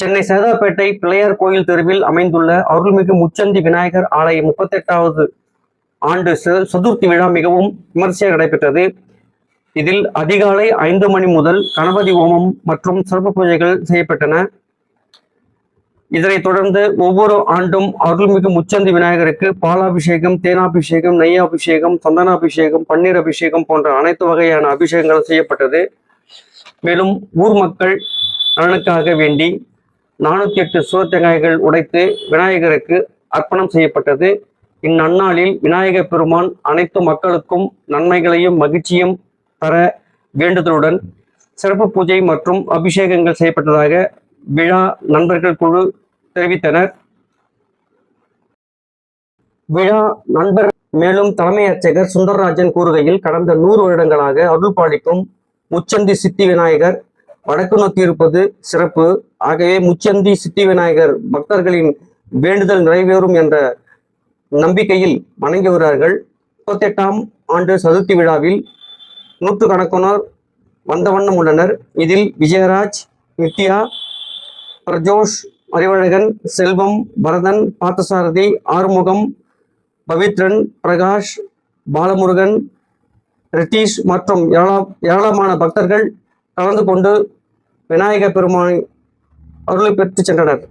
சென்னை சேதாப்பேட்டை பிள்ளையார் கோயில் தெருவில் அமைந்துள்ள அருள்மிகு முச்சந்தி விநாயகர் ஆலய முப்பத்தெட்டாவது ஆண்டு ச- சதுர்த்தி விழா மிகவும் விமர்சையாக நடைபெற்றது. இதில் அதிகாலை ஐந்து மணி முதல் கணபதி ஹோமம் மற்றும் சிறப்பு பூஜைகள் செய்யப்பட்டன. இதனைத் தொடர்ந்து ஒவ்வொரு ஆண்டும் அருள்மிகு முச்சந்தி விநாயகருக்கு பாலாபிஷேகம் தேனாபிஷேகம் நெய்யாபிஷேகம் சந்தனாபிஷேகம் பன்னீர் அபிஷேகம் போன்ற அனைத்து வகையான அபிஷேகங்களும் செய்யப்பட்டது. மேலும் ஊர் மக்கள் நலனுக்காக வேண்டி நானூத்தி எட்டு சுவத்தங்காய்கள் உடைத்து விநாயகருக்கு அர்ப்பணம் செய்யப்பட்டது. இந்நன்னாளில் விநாயகர் பெருமான் அனைத்து மக்களுக்கும் நன்மைகளையும் மகிழ்ச்சியும் தர வேண்டுதலுடன் சிறப்பு பூஜை மற்றும் அபிஷேகங்கள் செய்யப்பட்டதாக விழா நண்பர்கள் குழு தெரிவித்தனர். விழா நண்பர் மேலும் தலைமை அர்ச்சகர் சுந்தரராஜன் கூறுகையில் கடந்த நூறு வருடங்களாக அருள் பாலிக்கும் முச்சந்தி சித்தி விநாயகர் வடக்கு நோக்கி இருப்பது சிறப்பு. ஆகவே முச்சந்தி சித்தி விநாயகர் பக்தர்களின் வேண்டுதல் நிறைவேறும் என்ற நம்பிக்கையில் வணங்கி வருகிறார்கள். முப்பத்தெட்டாம் ஆண்டு சதுர்த்தி விழாவில் நூற்று கணக்கானோர் வந்த வண்ணம் உள்ளனர். இதில் விஜயராஜ் நித்யா பிரஜோஷ் அறிவழகன் செல்வம் பரதன் பார்த்தசாரதி ஆறுமுகம் பவித்ரன் பிரகாஷ் பாலமுருகன் ரித்தீஷ் மற்றும் ஏராளமான பக்தர்கள் கலந்து கொண்டு விநாயகர் பெருமானை அருளை பெற்று சென்றனர்.